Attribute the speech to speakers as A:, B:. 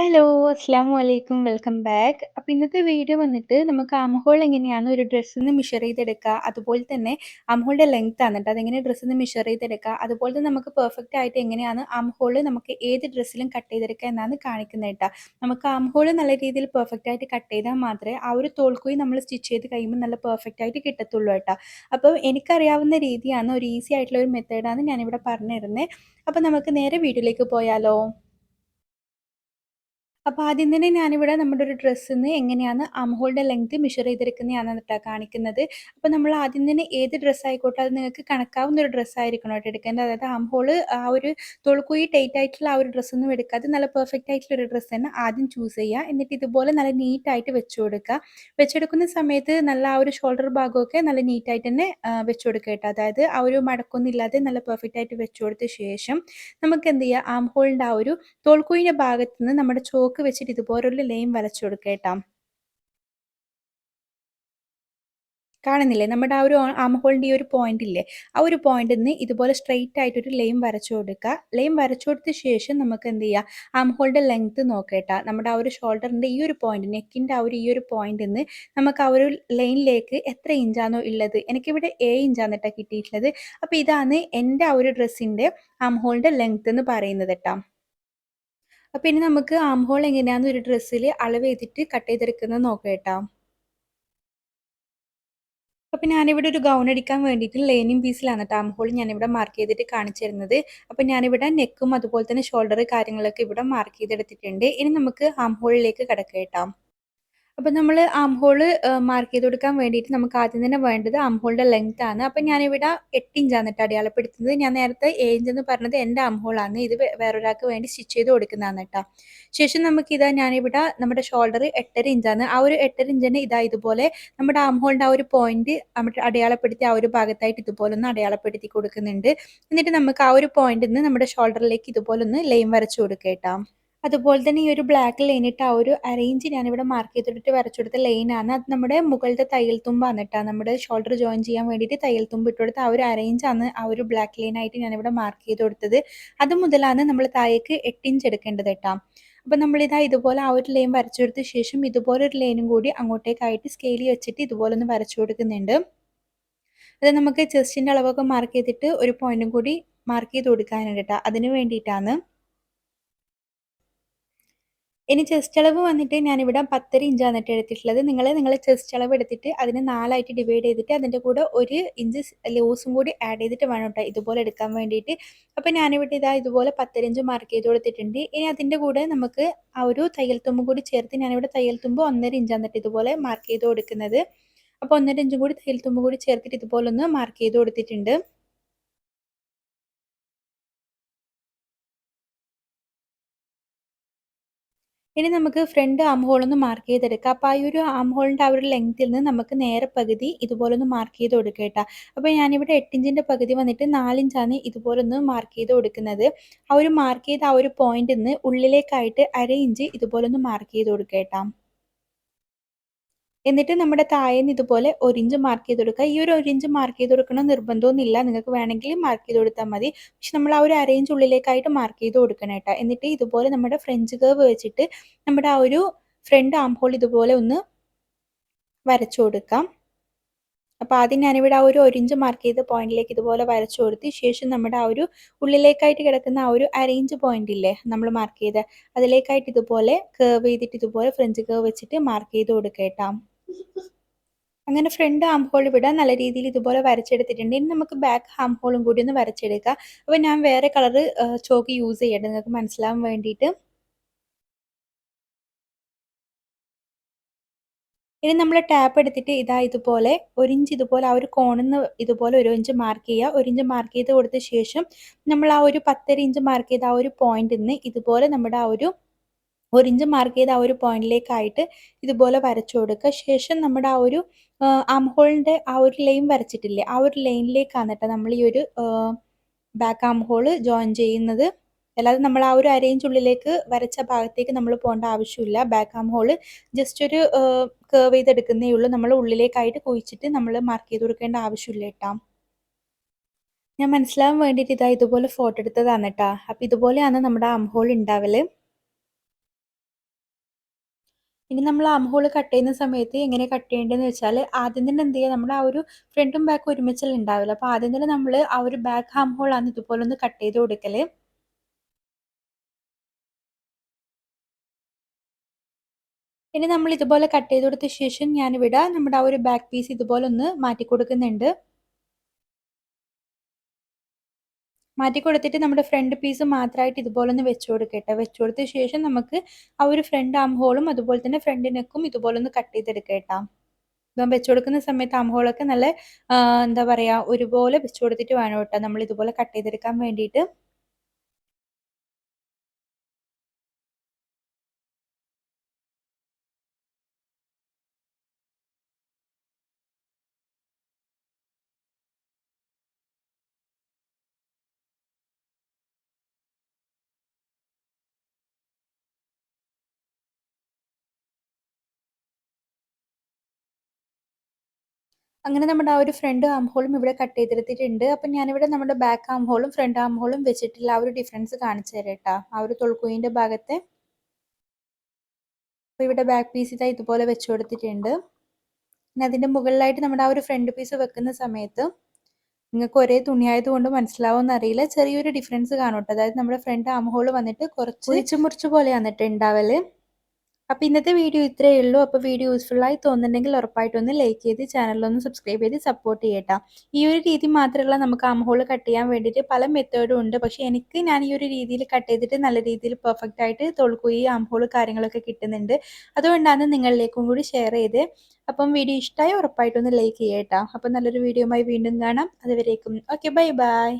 A: Hello, അസ്സലാമു അലൈക്കും. Welcome back. അപ്പോൾ ഇന്നത്തെ വീഡിയോ വന്നിട്ട് നമുക്ക് ആംഹോൾ എങ്ങനെയാണ് ഒരു ഡ്രസ്സിൽ നിന്ന് മെഷർ ചെയ്തെടുക്കുക, അതുപോലെ തന്നെ ആം ലെങ്ത് ആണ് കേട്ടോ. അതെങ്ങനെ നിന്ന് മെഷർ ചെയ്തെടുക്കുക, അതുപോലെ തന്നെ നമുക്ക് പെർഫെക്റ്റ് ആയിട്ട് എങ്ങനെയാണ് ആംഹോൾ നമുക്ക് ഏത് ഡ്രസ്സിലും കട്ട് ചെയ്തെടുക്കുക എന്നാണ് കാണിക്കുന്നത് കേട്ടോ. നമുക്ക് ആംഹോൾ നല്ല രീതിയിൽ പെർഫെക്റ്റ് ആയിട്ട് കട്ട് ചെയ്താൽ മാത്രമേ ആ ഒരു തോൾക്കുഴി നമ്മൾ സ്റ്റിച്ച് ചെയ്ത് കഴിയുമ്പോൾ നല്ല പെർഫെക്റ്റ് ആയിട്ട് കിട്ടത്തുള്ളൂ കേട്ടോ. അപ്പോൾ എനിക്കറിയാവുന്ന രീതിയാണ് ഒരു ഈസി ആയിട്ടുള്ള ഒരു മെത്തേഡാണ് ഞാനിവിടെ പറഞ്ഞിരുന്നത്. അപ്പോൾ നമുക്ക് നേരെ വീഡിയോയിലേക്ക് പോയാലോ? അപ്പോൾ ആദ്യം തന്നെ ഞാനിവിടെ നമ്മുടെ ഒരു ഡ്രസ്സിൽ നിന്ന് എങ്ങനെയാണ് ആം ലെങ്ത് മെഷർ ചെയ്തെടുക്കുന്നതാണ് കേട്ടോ കാണിക്കുന്നത്. അപ്പോൾ നമ്മൾ ആദ്യം തന്നെ ഏത് ഡ്രസ്സ് ആയിക്കോട്ടെ അത് നിങ്ങൾക്ക് കണക്കാവുന്ന ഒരു ഡ്രസ്സ് ആയിരിക്കണം കേട്ടോ എടുക്കേണ്ടത്. അതായത് അംഹോൾ ആ ഒരു തൊളുക്കുയി ടൈറ്റ് ആയിട്ടുള്ള ആ ഒരു ഡ്രസ്സൊന്നും എടുക്കാതെ നല്ല പെർഫെക്റ്റ് ആയിട്ടുള്ള ഒരു ഡ്രസ്സ് തന്നെ ആദ്യം ചൂസ് ചെയ്യുക. എന്നിട്ട് ഇതുപോലെ നല്ല നീറ്റായിട്ട് വെച്ച് കൊടുക്കുക. വെച്ചെടുക്കുന്ന സമയത്ത് നല്ല ആ ഒരു ഷോൾഡർ ഭാഗമൊക്കെ നല്ല നീറ്റായിട്ട് തന്നെ വെച്ച് കൊടുക്കുക കേട്ടോ. അതായത് ആ ഒരു മടക്കൊന്നും ഇല്ലാതെ നല്ല പെർഫെക്റ്റ് ആയിട്ട് വെച്ച് കൊടുത്ത ശേഷം നമുക്ക് എന്ത് ചെയ്യുക? ആം ഹോളിന്റെ ആ ഒരു തോൾക്കുയിന്റെ ഭാഗത്ത് നിന്ന് നമ്മുടെ ചോക്ക് വെച്ചിട്ട് ഇതുപോലൊരു ലൈൻ വരച്ചു കൊടുക്കുക കേട്ടോ. കാണുന്നില്ലേ? നമ്മുടെ ആ ഒരു ആമഹോളിന്റെ ഈ ഒരു പോയിന്റ് ഇല്ലേ? ആ ഒരു പോയിന്റിൽ നിന്ന് ഇതുപോലെ സ്ട്രെയിറ്റ് ആയിട്ടൊരു ലൈൻ വരച്ചു കൊടുക്കുക ലൈൻ വരച്ചു കൊടുത്ത ശേഷം നമുക്ക് എന്ത് ചെയ്യുക ആമഹോളിന്റെ ലെങ്ത് നോക്കേട്ടാ നമ്മുടെ ആ ഒരു ഷോൾഡറിന്റെ ഈ ഒരു പോയിന്റ് നെക്കിന്റെ ആ ഒരു ഈ ഒരു പോയിന്റിൽ നിന്ന് നമുക്ക് ആ ഒരു ലൈനിലേക്ക് എത്ര ഇഞ്ചാണോ ഉള്ളത്? എനിക്കിവിടെ എ ഇഞ്ചാണ് കേട്ടോ കിട്ടിയിട്ടുള്ളത്. അപ്പോൾ ഇതാണ് എന്റെ ആ ഒരു ഡ്രസ്സിന്റെ ആമഹോളിന്റെ ലെങ്ത് എന്ന് പറയുന്നത് കേട്ടോ അപ്പോൾ ഇനി നമുക്ക് ആം ഹോൾ എങ്ങനെയാണെന്ന് ഒരു ഡ്രസ്സിൽ അളവ് ചെയ്തിട്ട് കട്ട് ചെയ്തെടുക്കുന്നത് നോക്കാം കേട്ടോ. അപ്പോൾ ഞാനിവിടെ ഒരു ഗൗൺ അടിക്കാൻ വേണ്ടിയിട്ട് ലൈനിങ് പീസിലാണ് കേട്ടോ ആം ഹോൾ ഞാനിവിടെ മാർക്ക് ചെയ്തിട്ട് കാണിച്ചു തരുന്നത്. അപ്പോൾ ഞാനിവിടെ നെക്കും അതുപോലെ തന്നെ ഷോൾഡർ കാര്യങ്ങളൊക്കെ ഇവിടെ മാർക്ക് ചെയ്തെടുത്തിട്ടുണ്ട്. ഇനി നമുക്ക് ആം ഹോളിലേക്ക് കിടക്കാം കേട്ടോ. അപ്പോൾ നമ്മൾ ആം ഹോൾ മാർക്ക് ചെയ്ത് കൊടുക്കാൻ വേണ്ടിയിട്ട് നമുക്ക് ആദ്യം തന്നെ വേണ്ടത് ആം ഹോളിന്റെ ലെങ്ത് ആണ്. അപ്പോൾ ഞാനിവിടെ എട്ട് ഇഞ്ചാണ് കേട്ടോ അടയാളപ്പെടുത്തുന്നത്. ഞാൻ നേരത്തെ ഏഴ് ഇഞ്ച് എന്ന് പറഞ്ഞത് എന്റെ ആം ഹോളാണ് ഇത് വേറൊരാൾക്ക് വേണ്ടി സ്റ്റിച്ച് ചെയ്ത് കൊടുക്കുന്നതാണ് കേട്ടോ ശേഷം നമുക്ക് ഇതാ ഞാനിവിടെ നമ്മുടെ ഷോൾഡർ എട്ടര ഇഞ്ചാണ് ആ ഒരു എട്ടര ഇഞ്ചിന് ഇതാ ഇതുപോലെ നമ്മുടെ ആം ഹോളിന്റെ ആ ഒരു പോയിന്റ് നമ്മുടെ അടയാളപ്പെടുത്തി ആ ഒരു ഭാഗത്തായിട്ട് ഇതുപോലെ ഒന്ന് അടയാളപ്പെടുത്തി കൊടുക്കുന്നുണ്ട്. എന്നിട്ട് നമുക്ക് ആ ഒരു പോയിന്റിൽ നിന്ന് നമ്മുടെ ഷോൾഡറിലേക്ക് ഇതുപോലെ ഒന്ന് ലൈൻ വരച്ചു കൊടുക്കാം കേട്ടോ അതുപോലെ തന്നെ ഈ ഒരു ബ്ലാക്ക് ലൈനിട്ട് ആ ഒരു അറേഞ്ച് ഇവിടെ മാർക്ക് ചെയ്തിട്ട് വരച്ചെടുത്ത ലൈനാണ് അത് നമ്മുടെ മുകളുടെ തയ്യൽ തുമ്പ് കേട്ടോ. നമ്മുടെ ഷോൾഡർ ജോയിൻ ചെയ്യാൻ വേണ്ടിയിട്ട് തയ്യൽ തുമ്പ് ഇട്ട് ആ ഒരു അറേഞ്ചാണ് ആ ഒരു ബ്ലാക്ക് ഞാൻ ഇവിടെ മാർക്ക് ചെയ്ത് കൊടുത്തത്. അത് മുതലാണ് നമ്മൾ താഴേക്ക് എട്ട് ഇഞ്ച് എടുക്കേണ്ടത് കേട്ടോ. അപ്പോൾ നമ്മളിതാ ഇതുപോലെ ആ ഒരു ലൈൻ വരച്ചു കൊടുത്ത ശേഷം ഇതുപോലെ ഒരു ലൈനും കൂടി അങ്ങോട്ടേക്കായിട്ട് സ്കെയിൽ വെച്ചിട്ട് ഇതുപോലെ ഒന്ന് വരച്ചു കൊടുക്കുന്നുണ്ട്. അത് നമുക്ക് ചെസ്റ്റിന്റെ അളവൊക്കെ മാർക്ക് ചെയ്തിട്ട് ഒരു പോയിന്റും കൂടി മാർക്ക് ചെയ്ത് കൊടുക്കാനുണ്ട് കേട്ടോ. അതിന് വേണ്ടിയിട്ടാണ് ഇനി ചെസ്റ്റ് അളവ് വന്നിട്ട് ഞാനിവിടെ പത്തര ഇഞ്ചാണ് കേട്ടോ എടുത്തിട്ടുള്ളത്. നിങ്ങൾ നിങ്ങൾ ചെസ്റ്റ് അളവ് എടുത്തിട്ട് അതിനെ നാലായിട്ട് ഡിവൈഡ് ചെയ്തിട്ട് അതിന്റെ കൂടെ ഒരു ഇഞ്ച് ലൂസും കൂടി ആഡ് ചെയ്തിട്ട് വേണം കേട്ടോ ഇതുപോലെ എടുക്കാൻ വേണ്ടിയിട്ട്. അപ്പോൾ ഞാനിവിടെ ഇതാ ഇതുപോലെ പത്തര ഇഞ്ച് മാർക്ക് ചെയ്ത് കൊടുത്തിട്ടുണ്ട്. ഇനി അതിന്റെ കൂടെ നമുക്ക് ആ ഒരു തയ്യൽ തുമ്പ് കൂടി ചേർത്ത് ഞാനിവിടെ തയ്യൽ തുമ്പ് ഒന്നര ഇഞ്ചാണ് കേട്ടോ ഇതുപോലെ മാർക്ക് ചെയ്ത് കൊടുക്കുന്നത്. അപ്പോൾ ഒന്നര ഇഞ്ചും കൂടി തയ്യൽ തുമ്പ് കൂടി ചേർത്തിട്ട് ഇതുപോലെ ഒന്ന് മാർക്ക് ചെയ്ത് കൊടുത്തിട്ടുണ്ട്. ഇനി നമുക്ക് ഫ്രണ്ട് ആം ഹോൾ ഒന്ന് മാർക്ക് ചെയ്തെടുക്കാം. അപ്പോൾ ആ ഒരു ആം ഹോളിന്റെ ആ ഒരു ലെങ്ത്തിൽ നിന്ന് നമുക്ക് നേരെ പകുതി ഇതുപോലെ ഒന്ന് മാർക്ക് ചെയ്ത് കൊടുക്കുക കേട്ടോ. അപ്പോൾ ഞാനിവിടെ എട്ടിഞ്ചിന്റെ പകുതി വന്നിട്ട് നാലിഞ്ചാണ് ഇതുപോലെ ഒന്ന് മാർക്ക് ചെയ്ത് കൊടുക്കുന്നത്. ആ ഒരു മാർക്ക് ചെയ്ത ആ ഒരു പോയിന്റിൽ നിന്ന് ഉള്ളിലേക്കായിട്ട് അര ഇഞ്ച് ഇതുപോലെ ഒന്ന് മാർക്ക് ചെയ്ത് കൊടുക്കുക കേട്ടോ. എന്നിട്ട് നമ്മുടെ താഴേന്ന് ഇതുപോലെ ഒരിഞ്ച് മാർക്ക് ചെയ്ത് കൊടുക്കുക ഈ ഒരു ഒരിഞ്ച് മാർക്ക് ചെയ്ത് കൊടുക്കണം നിർബന്ധമൊന്നുമില്ല. നിങ്ങൾക്ക് വേണമെങ്കിൽ മാർക്ക് ചെയ്ത് കൊടുത്താൽ മതി. പക്ഷെ നമ്മൾ ആ ഒരു അരേഞ്ച് ഉള്ളിലേക്കായിട്ട് മാർക്ക് ചെയ്ത് കൊടുക്കണം കേട്ടോ. എന്നിട്ട് ഇതുപോലെ നമ്മുടെ ഫ്രഞ്ച് കേവ് വെച്ചിട്ട് നമ്മുടെ ആ ഒരു ഫ്രണ്ട് ആം ഹോൾ ഇതുപോലെ ഒന്ന് വരച്ചു കൊടുക്കാം അപ്പോൾ ആദ്യം ഞാനിവിടെ ആ ഒരു ഒരിഞ്ച് മാർക്ക് ചെയ്ത പോയിന്റിലേക്ക് ഇതുപോലെ വരച്ചു കൊടുത്തി ശേഷം നമ്മുടെ ആ ഒരു ഉള്ളിലേക്കായിട്ട് കിടക്കുന്ന ആ ഒരു അരേഞ്ച് പോയിന്റ് ഇല്ലേ നമ്മൾ മാർക്ക് ചെയ്ത് അതിലേക്കായിട്ട് ഇതുപോലെ കേവ് ചെയ്തിട്ട് ഇതുപോലെ ഫ്രഞ്ച് കേവ് വെച്ചിട്ട് മാർക്ക് ചെയ്ത് കൊടുക്കേട്ടാം അങ്ങനെ ഫ്രണ്ട് ആം ഹോൾ ഇവിടെ നല്ല രീതിയിൽ ഇതുപോലെ വരച്ചെടുത്തിട്ടുണ്ട്. ഇനി നമുക്ക് ബാക്ക് ആം ഹോളും കൂടി ഒന്ന് വരച്ചെടുക്കാം. അപ്പോൾ ഞാൻ വേറെ കളർ ചോക്ക് യൂസ് ചെയ്യട്ടെ. നിങ്ങൾക്ക് മനസ്സിലാവാൻ വേണ്ടിയിട്ട്. ഇനി നമ്മൾ ടാപ്പ് എടുത്തിട്ട് ഇതാ ഇതുപോലെ ഒരു ഇഞ്ച് ഇതുപോലെ ആ ഒരു കോണിൽ നിന്ന് ഇതുപോലെ ഒരു ഇഞ്ച് മാർക്ക് ചെയ്യുക. ഒരു ഇഞ്ച് മാർക്ക് ചെയ്ത് കൊടുത്ത ശേഷം നമ്മൾ ആ ഒരു പത്തര ഇഞ്ച് മാർക്ക് ചെയ്ത ആ ഒരു പോയിന്റിൽ നിന്ന് ഇതുപോലെ നമ്മുടെ ആ ഒരു ഒരു ഇഞ്ച് മാർക്ക് ചെയ്ത ആ ഒരു പോയിന്റിലേക്കായിട്ട് ഇതുപോലെ വരച്ചു കൊടുക്കുക ശേഷം നമ്മുടെ ആ ഒരു ആം ഹോളിന്റെ ആ ഒരു ലൈൻ വരച്ചിട്ടില്ലേ? ആ ഒരു ലൈനിലേക്കാണ് കേട്ടോ നമ്മൾ ഈ ഒരു ബാക്ക് ആം ജോയിൻ ചെയ്യുന്നത്. അല്ലാതെ നമ്മൾ ആ ഒരു അരേഞ്ച് ഉള്ളിലേക്ക് വരച്ച ഭാഗത്തേക്ക് നമ്മൾ പോകേണ്ട ആവശ്യമില്ല. ബാക്ക് ആം ഹോൾ ജസ്റ്റ് ഒരു കേർവ് ചെയ്തെടുക്കുന്നേ ഉള്ളൂ. നമ്മൾ ഉള്ളിലേക്കായിട്ട് കുഴിച്ചിട്ട് നമ്മൾ മാർക്ക് ചെയ്ത് കൊടുക്കേണ്ട ആവശ്യമില്ല കേട്ടോ ഞാൻ മനസ്സിലാവാൻ വേണ്ടിയിട്ട് ഇതാ ഇതുപോലെ ഫോട്ടോ എടുത്തതാണ് കേട്ടോ അപ്പോൾ ഇതുപോലെയാണ് നമ്മുടെ ആം ഹോൾ ഉണ്ടാവൽ ഇനി നമ്മൾ ആം ഹോൾ കട്ട് ചെയ്യുന്ന സമയത്ത് എങ്ങനെ കട്ട് ചെയ്യേണ്ടതെന്ന് വെച്ചാൽ ആദ്യം തന്നെ എന്ത് ചെയ്യുക നമ്മുടെ ആ ഒരു ഫ്രണ്ടും ബാക്കും ഒരുമിച്ചല്ല ഉണ്ടാവില്ല അപ്പോൾ ആദ്യം തന്നെ നമ്മൾ ആ ഒരു ബാക്ക് ആം ഹോൾ ആണ് ഇതുപോലെ ഒന്ന് കട്ട് ചെയ്ത് കൊടുക്കൽ ഇനി നമ്മൾ ഇതുപോലെ കട്ട് ചെയ്ത് കൊടുത്ത ശേഷം ഞാനിവിടെ നമ്മുടെ ആ ഒരു ബാക്ക് പീസ് ഇതുപോലെ ഒന്ന് മാറ്റി കൊടുക്കുന്നുണ്ട്. മാറ്റി കൊടുത്തിട്ട് നമ്മുടെ ഫ്രണ്ട് പീസ് മാത്രമായിട്ട് ഇതുപോലെ ഒന്ന് വെച്ച് കൊടുക്കട്ടെ വെച്ച് കൊടുത്ത ശേഷം നമുക്ക് ആ ഒരു ഫ്രണ്ട് ആം ഹോളും അതുപോലെ തന്നെ ഫ്രണ്ട് നെക്കും ഇതുപോലെ ഒന്ന് കട്ട് ചെയ്തെടുക്കട്ടാ. ഇപ്പം വെച്ച് കൊടുക്കുന്ന സമയത്ത് ആം ഹോളൊക്കെ നല്ല എന്താ പറയുക ഒരുപോലെ വെച്ച് കൊടുത്തിട്ട് വേണം കേട്ടോ. നമ്മൾ ഇതുപോലെ കട്ട് ചെയ്തെടുക്കാൻ വേണ്ടിയിട്ട്. അങ്ങനെ നമ്മുടെ ആ ഒരു ഫ്രണ്ട് ആം ഹോളും ഇവിടെ കട്ട് ചെയ്തെടുത്തിട്ടുണ്ട് അപ്പം ഞാനിവിടെ നമ്മുടെ ബാക്ക് ആം ഹോളും ഫ്രണ്ട് ആം ഹോളും വെച്ചിട്ടില്ല ആ ഒരു ഡിഫറൻസ് കാണിച്ചു തരാം കേട്ടോ ആ ഒരു തൊൾക്കുയിന്റെ ഭാഗത്തെ. അപ്പോൾ ഇവിടെ ബാക്ക് പീസ് ഇതാ ഇതുപോലെ വെച്ച് കൊടുത്തിട്ടുണ്ട്. പിന്നെ അതിന്റെ മുകളിലായിട്ട് നമ്മുടെ ആ ഒരു ഫ്രണ്ട് പീസ് വെക്കുന്ന സമയത്ത് നിങ്ങൾക്ക് ഒരേ തുണിയായതുകൊണ്ട് മനസ്സിലാവുമെന്ന് അറിയില്ല. ചെറിയൊരു ഡിഫറൻസ് കാണും കേട്ടോ അതായത് നമ്മുടെ ഫ്രണ്ട് ആം ഹോൾ വന്നിട്ട് കുറച്ച് മുറിച്ച് പോലെ വന്നിട്ട് ഉണ്ടാവൽ. അപ്പോൾ ഇന്നത്തെ വീഡിയോ ഇത്രയേ ഉള്ളൂ. അപ്പോൾ വീഡിയോ യൂസ്ഫുൾ ആയി തോന്നുന്നുണ്ടെങ്കിൽ ഉറപ്പായിട്ടൊന്ന് ലൈക്ക് ചെയ്ത് ചാനലൊന്ന് സബ്സ്ക്രൈബ് ചെയ്ത് സപ്പോർട്ട് ചെയ്യട്ടോ. ഈ ഒരു രീതി മാത്രമല്ല നമുക്ക് ആം കട്ട് ചെയ്യാൻ വേണ്ടിയിട്ട് പല മെത്തേഡും ഉണ്ട്. പക്ഷേ എനിക്ക് ഞാൻ ഈ ഒരു രീതിയിൽ കട്ട് ചെയ്തിട്ട് നല്ല രീതിയിൽ പെർഫെക്റ്റ് ആയിട്ട് തൊളുക്കുകയും ആം കാര്യങ്ങളൊക്കെ കിട്ടുന്നുണ്ട്. അതുകൊണ്ടാണ് നിങ്ങളിലേക്കും കൂടി ഷെയർ ചെയ്ത്. അപ്പം വീഡിയോ ഇഷ്ടമായി ഉറപ്പായിട്ടൊന്ന് ലൈക്ക് ചെയ്യട്ടോ. അപ്പം നല്ലൊരു വീഡിയോയുമായി വീണ്ടും കാണാം. അതുവരേക്കും. Okay bye bye